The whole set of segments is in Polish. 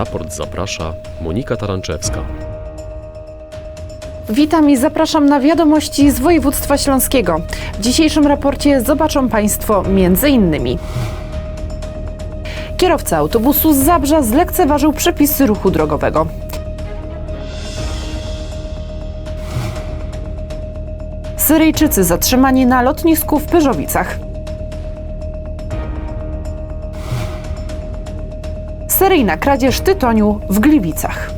Raport zaprasza Monika Taranczewska. Witam i zapraszam na wiadomości z województwa śląskiego. W dzisiejszym raporcie zobaczą Państwo innymi Kierowca autobusu z Zabrza zlekceważył przepisy ruchu drogowego. Syryjczycy zatrzymani na lotnisku w Pyrzowicach. Seryjna kradzież tytoniu w Gliwicach.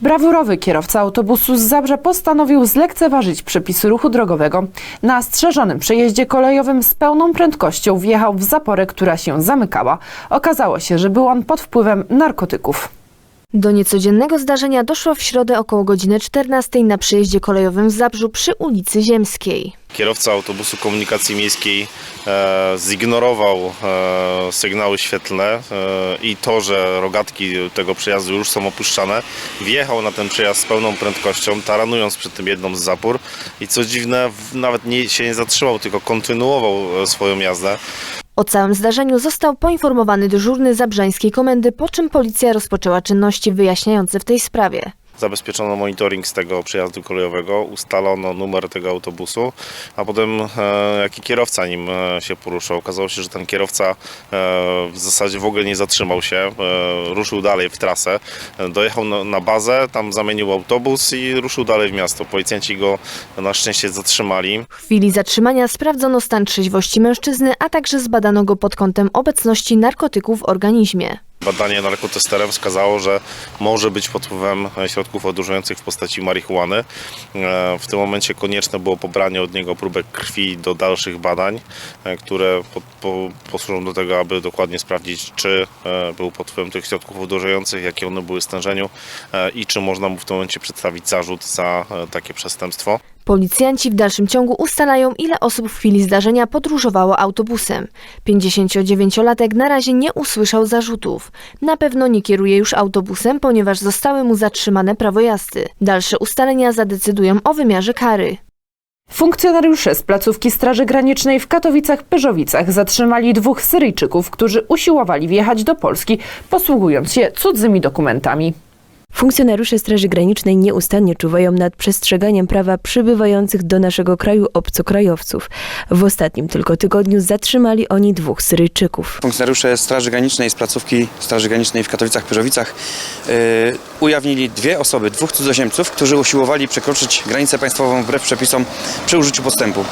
Brawurowy kierowca autobusu z Zabrza postanowił zlekceważyć przepisy ruchu drogowego. Na strzeżonym przejeździe kolejowym z pełną prędkością wjechał w zaporę, która się zamykała. Okazało się, że był on pod wpływem narkotyków. Do niecodziennego zdarzenia doszło w środę około godziny 14 na przejeździe kolejowym w Zabrzu przy ulicy Ziemskiej. Kierowca autobusu komunikacji miejskiej e, zignorował e, sygnały świetlne e, i to, że rogatki tego przejazdu już są opuszczane, wjechał na ten przejazd z pełną prędkością, taranując przy tym jedną z zapór i co dziwne, nawet nie, się nie zatrzymał, tylko kontynuował e, swoją jazdę. O całym zdarzeniu został poinformowany dyżurny zabrzańskiej komendy, po czym policja rozpoczęła czynności wyjaśniające w tej sprawie. Zabezpieczono monitoring z tego przejazdu kolejowego, ustalono numer tego autobusu, a potem e, jaki kierowca nim e, się poruszał. Okazało się, że ten kierowca e, w zasadzie w ogóle nie zatrzymał się, ruszył dalej w trasę, dojechał na bazę, tam zamienił autobus i ruszył dalej w miasto. Policjanci go na szczęście zatrzymali. W chwili zatrzymania sprawdzono stan trzeźwości mężczyzny, a także zbadano go pod kątem obecności narkotyków w organizmie. Badanie narkotesterem wskazało, że może być pod wpływem środków odurzających w postaci marihuany. E, W tym momencie konieczne było pobranie od niego próbek krwi do dalszych badań, e, które po, po, posłużą do tego, aby dokładnie sprawdzić, czy e, był pod wpływem tych środków odurzających, jakie one były stężeniu i czy można mu w tym momencie przedstawić zarzut za takie przestępstwo. Policjanci w dalszym ciągu ustalają, ile osób w chwili zdarzenia podróżowało autobusem. 59-latek na razie nie usłyszał zarzutów. Na pewno nie kieruje już autobusem, ponieważ zostały mu zatrzymane prawo jazdy. Dalsze ustalenia zadecydują o wymiarze kary. Funkcjonariusze z placówki Straży Granicznej w Katowicach-Pyrzowicach zatrzymali dwóch Syryjczyków, którzy usiłowali wjechać do Polski, posługując się cudzymi dokumentami. Funkcjonariusze Straży Granicznej nieustannie czuwają nad przestrzeganiem prawa przybywających do naszego kraju obcokrajowców. W ostatnim tylko tygodniu zatrzymali oni dwóch Syryjczyków. Funkcjonariusze Straży Granicznej z placówki Straży Granicznej w Katowicach-Pyrzowicach yy, ujawnili dwie osoby, dwóch cudzoziemców, którzy usiłowali przekroczyć granicę państwową wbrew przepisom przy użyciu postępu.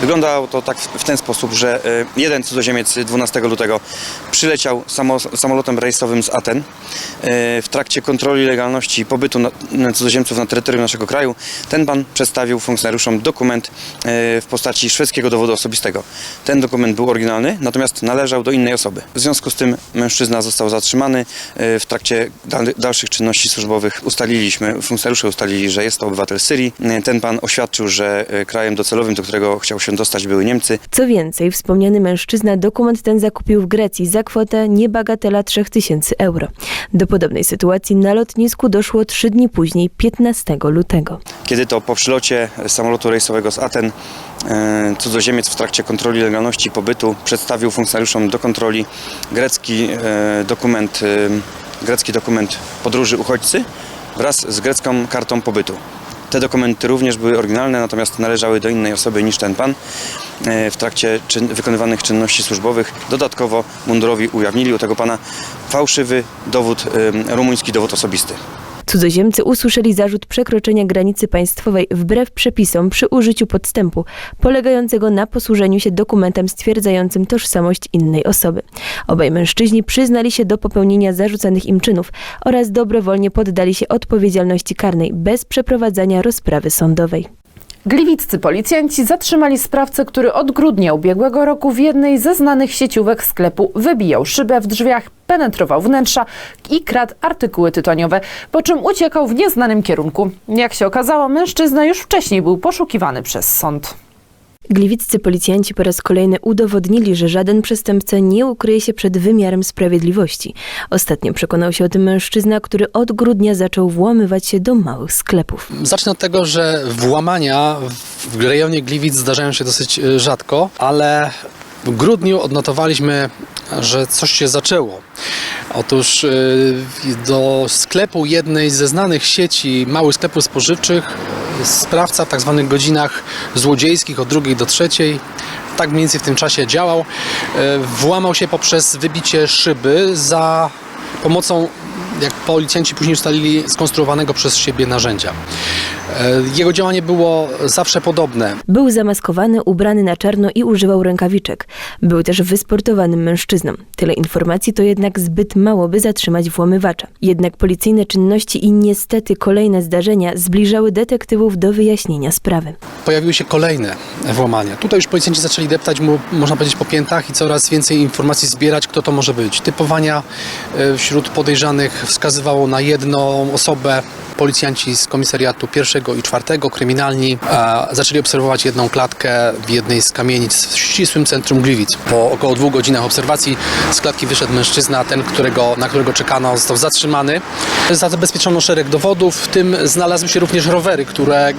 Wyglądało to tak w ten sposób, że yy, jeden cudzoziemiec 12 lutego przyleciał samo, samolotem rejsowym z Aten. Yy, w trakcie kontroli legalności pobytu na, cudzoziemców na terytorium naszego kraju ten pan przedstawił funkcjonariuszom dokument yy, w postaci szwedzkiego dowodu osobistego. Ten dokument był oryginalny, natomiast należał do innej osoby. W związku z tym mężczyzna został zatrzymany. Yy, W trakcie dal- dalszych czynności służbowych ustaliliśmy, funkcjonariusze ustalili, że jest to obywatel Syrii. Yy, Ten pan oświadczył, że krajem docelowym, do którego chciał się dostać były Niemcy. Co więcej, wspomniany mężczyzna dokument ten zakupił w Grecji za kwotę niebagatela 3000 euro. Do podobnej sytuacji na lotnisku doszło trzy dni później, 15 lutego. Kiedy to po przylocie samolotu rejsowego z Aten e, cudzoziemiec w trakcie kontroli legalności pobytu przedstawił funkcjonariuszom do kontroli grecki e, dokument, e, grecki dokument podróży uchodźcy wraz z grecką kartą pobytu. Te dokumenty również były oryginalne, natomiast należały do innej osoby niż ten pan. E, W trakcie czyn, wykonywanych czynności służbowych dodatkowo mundurowi ujawnili u tego pana fałszywy dowód, e, rumuński dowód osobisty. Cudzoziemcy usłyszeli zarzut przekroczenia granicy państwowej wbrew przepisom przy użyciu podstępu, polegającego na posłużeniu się dokumentem stwierdzającym tożsamość innej osoby. Obaj mężczyźni przyznali się do popełnienia zarzucanych im czynów oraz dobrowolnie poddali się odpowiedzialności karnej bez przeprowadzania rozprawy sądowej. Gliwiccy policjanci zatrzymali sprawcę, który od grudnia ubiegłego roku w jednej ze znanych sieciówek sklepu wybijał szybę w drzwiach, penetrował wnętrza i kradł artykuły tytoniowe, po czym uciekał w nieznanym kierunku. Jak się okazało, mężczyzna już wcześniej był poszukiwany przez sąd. Gliwiccy policjanci po raz kolejny udowodnili, że żaden przestępca nie ukryje się przed wymiarem sprawiedliwości. Ostatnio przekonał się o tym mężczyzna, który od grudnia zaczął włamywać się do małych sklepów. Zacznę od tego, że włamania w rejonie Gliwic zdarzają się dosyć y, rzadko, ale w grudniu odnotowaliśmy że coś się zaczęło. Otóż y, do sklepu jednej ze znanych sieci małych sklepów spożywczych sprawca w tak zwanych godzinach złodziejskich od drugiej do trzeciej tak mniej więcej w tym czasie działał. e, Włamał się poprzez wybicie szyby za pomocą, jak policjanci później ustalili, skonstruowanego przez siebie narzędzia. E, Jego działanie było zawsze podobne. Był zamaskowany, ubrany na czarno i używał rękawiczek. Był też wysportowanym mężczyzną. Tyle informacji to jednak zbyt mało, by zatrzymać włamywacza. Jednak policyjne czynności i niestety kolejne zdarzenia zbliżały detektywów do wyjaśnienia sprawy. Pojawiły się kolejne włamania. Tutaj już policjanci zaczęli deptać mu, można powiedzieć, po piętach i coraz więcej informacji zbierać, kto to może być. Typowania e, wśród podejrzanych wskazywało na jedną osobę. Policjanci z komisariatu pierwszego i czwartego, kryminalni, e, zaczęli obserwować jedną klatkę w jednej z kamienic w ścisłym centrum Gliwic. Po około dwóch godzinach obserwacji z klatki wyszedł mężczyzna, ten, którego, na którego czekano, został zatrzymany. Zabezpieczono szereg dowodów, w tym znalazły się również rowery, które,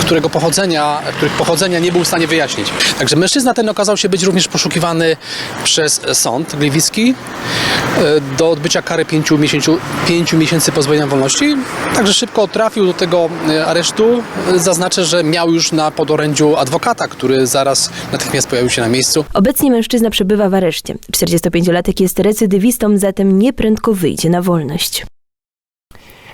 którego pochodzenia, których pochodzenia nie był w stanie wyjaśnić. Także mężczyzna ten okazał się być również poszukiwany przez sąd gliwicki e, do odbycia kary pięciu miesięcy, pięciu miesięcy pozbawienia wolności. Także szybko trafił do tego e, aresztu. Zaznaczę, że miał już na podorędziu adwokata, który zaraz natychmiast pojawił się na miejscu. Obecnie mężczyzna przebywa w areszcie. 45-latek jest recydywistą, zatem nieprędko wyjdzie na wolność.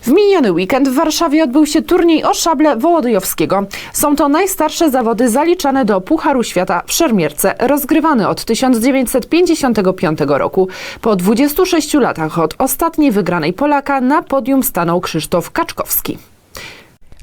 W miniony weekend w Warszawie odbył się turniej o szable Wołodyjowskiego. Są to najstarsze zawody zaliczane do Pucharu Świata w szermierce, rozgrywane od 1955 roku. Po 26 latach od ostatniej wygranej Polaka na podium stanął Krzysztof Kaczkowski.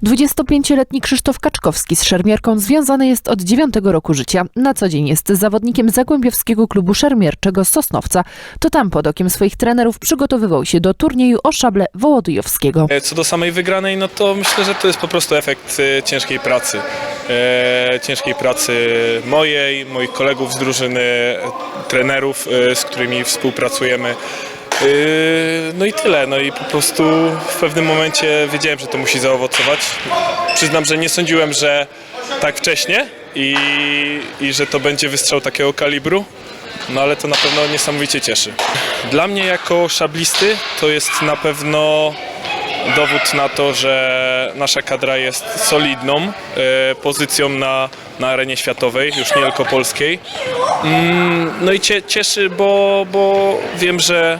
25-letni Krzysztof Kaczkowski z szermierką związany jest od 9 roku życia. Na co dzień jest zawodnikiem Zagłębiowskiego Klubu Szermierczego Sosnowca. To tam pod okiem swoich trenerów przygotowywał się do turnieju o szable Wołodyjowskiego. E, Co do samej wygranej, no to myślę, że to jest po prostu efekt e, ciężkiej pracy. E, ciężkiej pracy mojej, moich kolegów z drużyny, e, trenerów, z którymi współpracujemy. E, No i tyle. No i po prostu w pewnym momencie wiedziałem, że to musi zaowocować. Przyznam, że nie sądziłem, że tak wcześnie i, i że to będzie wystrzał takiego kalibru. No ale to na pewno niesamowicie cieszy. Dla mnie jako szablisty to jest na pewno dowód na to, że nasza kadra jest solidną e, pozycją na, na arenie światowej, już nie tylko polskiej. Mm, no i cie, cieszy, bo, bo wiem, że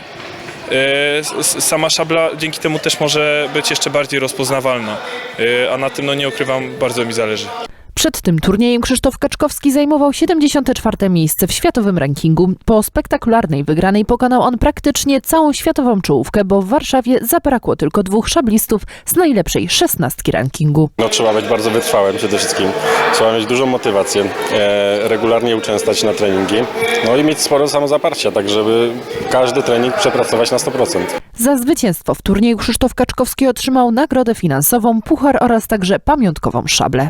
sama szabla dzięki temu też może być jeszcze bardziej rozpoznawalna. E, a na tym, no nie ukrywam, bardzo mi zależy. Przed tym turniejem Krzysztof Kaczkowski zajmował 74. miejsce w światowym rankingu. Po spektakularnej wygranej pokonał on praktycznie całą światową czołówkę, bo w Warszawie zabrakło tylko dwóch szablistów z najlepszej szesnastki rankingu. No, trzeba być bardzo wytrwałym przede wszystkim. Trzeba mieć dużą motywację, e, regularnie uczęstać na treningi, no i mieć sporo samozaparcia, tak żeby każdy trening przepracować na 100%. Za zwycięstwo w turnieju Krzysztof Kaczkowski otrzymał nagrodę finansową, puchar oraz także pamiątkową szablę.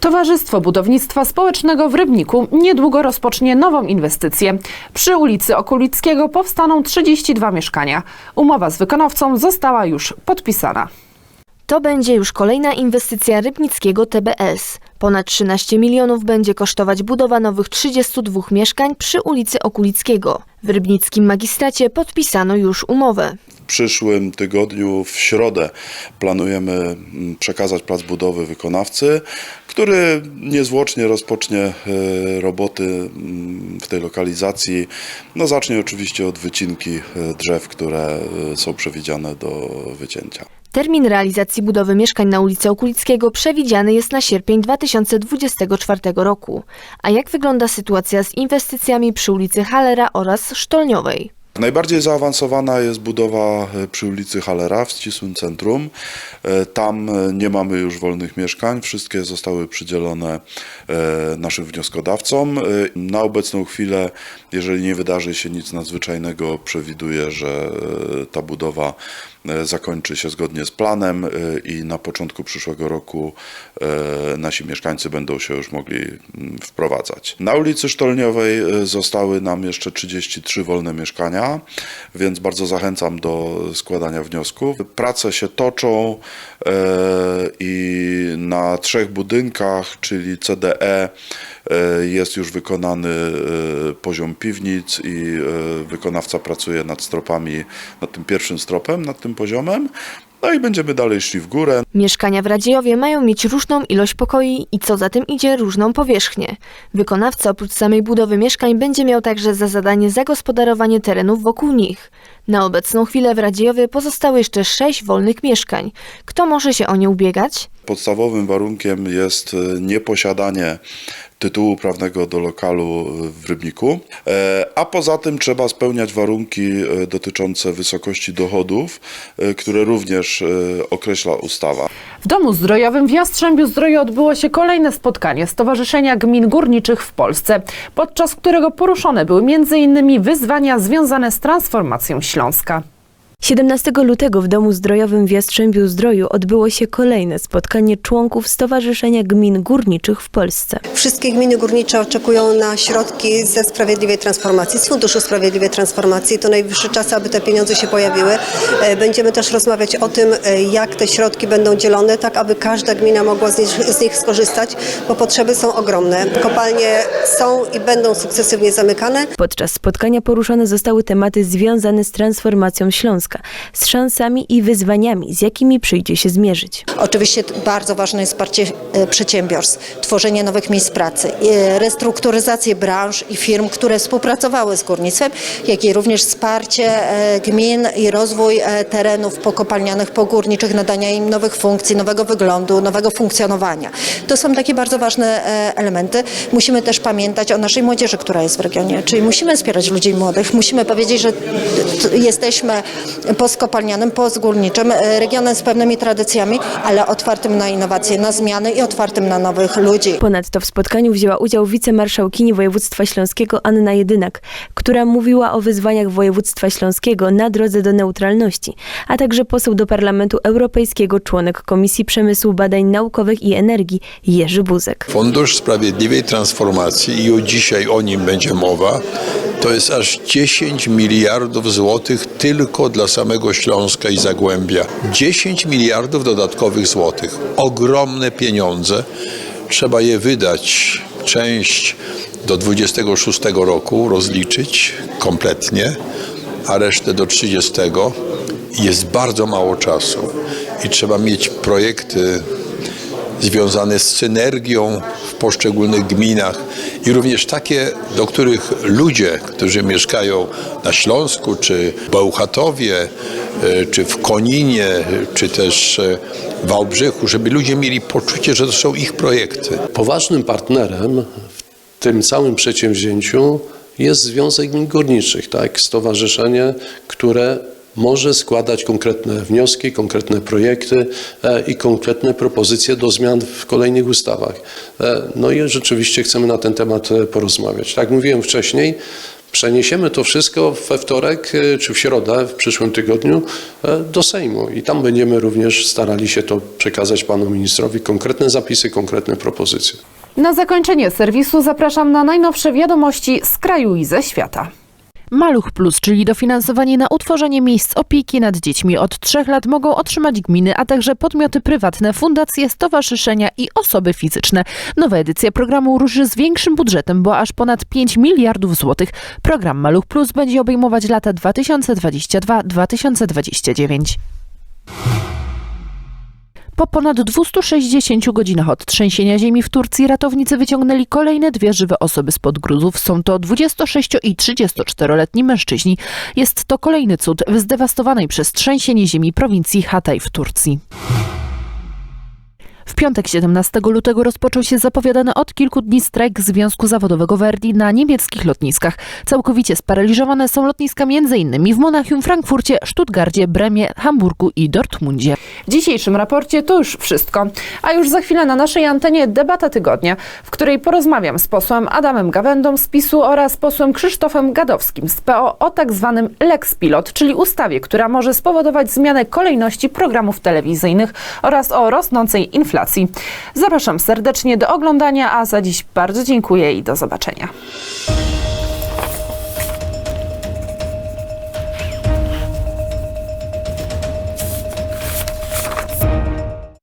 Towarzystwo Budownictwa Społecznego w Rybniku niedługo rozpocznie nową inwestycję. Przy ulicy Okulickiego powstaną 32 mieszkania. Umowa z wykonawcą została już podpisana. To będzie już kolejna inwestycja rybnickiego TBS. Ponad 13 milionów będzie kosztować budowa nowych 32 mieszkań przy ulicy Okulickiego. W rybnickim magistracie podpisano już umowę. Przyszłym tygodniu, w środę, planujemy mm, przekazać plac budowy wykonawcy, który niezwłocznie rozpocznie e, roboty mm, w tej lokalizacji. No, zacznie oczywiście od wycinki e, drzew, które e, są przewidziane do wycięcia. Termin realizacji budowy mieszkań na ulicy Okulickiego przewidziany jest na sierpień 2024 roku. A jak wygląda sytuacja z inwestycjami przy ulicy Halera oraz Sztolniowej? Najbardziej zaawansowana jest budowa e, przy ulicy Halera w ścisłym centrum. E, Tam e, nie mamy już wolnych mieszkań, wszystkie zostały przydzielone naszym wnioskodawcom. Na obecną chwilę, jeżeli nie wydarzy się nic nadzwyczajnego, przewiduję, że ta budowa zakończy się zgodnie z planem e, i na początku przyszłego roku e, nasi mieszkańcy będą się już mogli mm, wprowadzać. Na ulicy Sztolniowej e, zostały nam jeszcze 33 wolne mieszkania. więc bardzo zachęcam do składania wniosków. Prace się toczą e, i na trzech budynkach, czyli CDE, e, jest już wykonany e, poziom piwnic i e, wykonawca pracuje nad stropami, nad tym pierwszym stropem, nad tym poziomem. No i będziemy dalej szli w górę. Mieszkania w Radziejowie mają mieć różną ilość pokoi i co za tym idzie różną powierzchnię. Wykonawca oprócz samej budowy mieszkań będzie miał także za zadanie zagospodarowanie terenów wokół nich. Na obecną chwilę w Radziejowie pozostało jeszcze sześć wolnych mieszkań. Kto może się o nie ubiegać? Podstawowym warunkiem jest e, nieposiadanie tytułu prawnego do lokalu w Rybniku, E, a poza tym trzeba spełniać warunki e, dotyczące wysokości dochodów, e, które również e, określa ustawa. W Domu Zdrojowym w Jastrzębiu Zdroju odbyło się kolejne spotkanie Stowarzyszenia Gmin Górniczych w Polsce, podczas którego poruszone były m.in. wyzwania związane z transformacją Śląska. 17 lutego w Domu Zdrojowym w Jastrzębiu Zdroju odbyło się kolejne spotkanie członków Stowarzyszenia Gmin Górniczych w Polsce. Wszystkie gminy górnicze oczekują na środki ze Sprawiedliwej Transformacji, z Funduszu Sprawiedliwej Transformacji. To najwyższy czas, aby te pieniądze się pojawiły. E, Będziemy też rozmawiać o tym, e, jak te środki będą dzielone, tak aby każda gmina mogła z nich, z nich skorzystać, bo potrzeby są ogromne. Kopalnie są i będą sukcesywnie zamykane. Podczas spotkania poruszone zostały tematy związane z transformacją Śląska, z szansami i wyzwaniami, z jakimi przyjdzie się zmierzyć. Oczywiście bardzo ważne jest wsparcie e, przedsiębiorstw, tworzenie nowych miejsc pracy, e, restrukturyzację branż i firm, które współpracowały z górnictwem, jak i również wsparcie e, gmin i rozwój terenów pokopalnianych, pogórniczych, nadania im nowych funkcji, nowego wyglądu, nowego funkcjonowania. To są takie bardzo ważne elementy. Musimy też pamiętać o naszej młodzieży, która jest w regionie, czyli musimy wspierać ludzi młodych, musimy powiedzieć, że jesteśmy postkopalnianym, postgórniczym e, regionem z pewnymi tradycjami, ale otwartym na innowacje, na zmiany i otwartym na nowych ludzi. Ponadto w spotkaniu wzięła udział wicemarszałkini województwa śląskiego Anna Jedynak, która mówiła o wyzwaniach województwa śląskiego na drodze do neutralności, a także poseł do Parlamentu Europejskiego, członek Komisji Przemysłu Badań Naukowych i Energii Jerzy Buzek. Fundusz Sprawiedliwej Transformacji i o dzisiaj o nim będzie mowa, to jest aż 10 miliardów złotych tylko dla samego Śląska i Zagłębia. 10 miliardów dodatkowych złotych. Ogromne pieniądze. Trzeba je wydać, część do 26 roku rozliczyć kompletnie, a resztę do 30. Jest bardzo mało czasu i trzeba mieć projekty związane z synergią w poszczególnych gminach i również takie, do których ludzie, którzy mieszkają na Śląsku, czy w Bełchatowie, e, czy w Koninie, czy też e, w Wałbrzychu, żeby ludzie mieli poczucie, że to są ich projekty. Poważnym partnerem w tym całym przedsięwzięciu jest Związek Gmin Górniczych, tak? Stowarzyszenie, które może składać konkretne wnioski, konkretne projekty e, i konkretne propozycje do zmian w kolejnych ustawach. E, No i rzeczywiście chcemy na ten temat e, porozmawiać. Tak jak mówiłem wcześniej, przeniesiemy to wszystko we wtorek czy w środę w przyszłym tygodniu do Sejmu i tam będziemy również starali się to przekazać panu ministrowi, konkretne zapisy, konkretne propozycje. Na zakończenie serwisu zapraszam na najnowsze wiadomości z kraju i ze świata. Maluch Plus, czyli dofinansowanie na utworzenie miejsc opieki nad dziećmi od trzech lat mogą otrzymać gminy, a także podmioty prywatne, fundacje, stowarzyszenia i osoby fizyczne. Nowa edycja programu ruszy z większym budżetem, bo aż ponad 5 miliardów złotych. Program Maluch Plus będzie obejmować lata 2022-2029. Po ponad 260 godzinach od trzęsienia ziemi w Turcji ratownicy wyciągnęli kolejne dwie żywe osoby spod gruzów. Są to 26 i 34-letni mężczyźni. Jest to kolejny cud w zdewastowanej przez trzęsienie ziemi prowincji Hatay w Turcji. W piątek 17 lutego rozpoczął się zapowiadany od kilku dni strajk Związku Zawodowego Verdi na niemieckich lotniskach. Całkowicie sparaliżowane są lotniska m.in. w Monachium, Frankfurcie, Stuttgarcie, Bremie, Hamburgu i Dortmundzie. W dzisiejszym raporcie to już wszystko. A już za chwilę na naszej antenie debata tygodnia, w której porozmawiam z posłem Adamem Gawędą z PiSu oraz posłem Krzysztofem Gadowskim z PO o tak zwanym Lex Pilot, czyli ustawie, która może spowodować zmianę kolejności programów telewizyjnych oraz o rosnącej inflacji. Zapraszam serdecznie do oglądania, a za dziś bardzo dziękuję i do zobaczenia.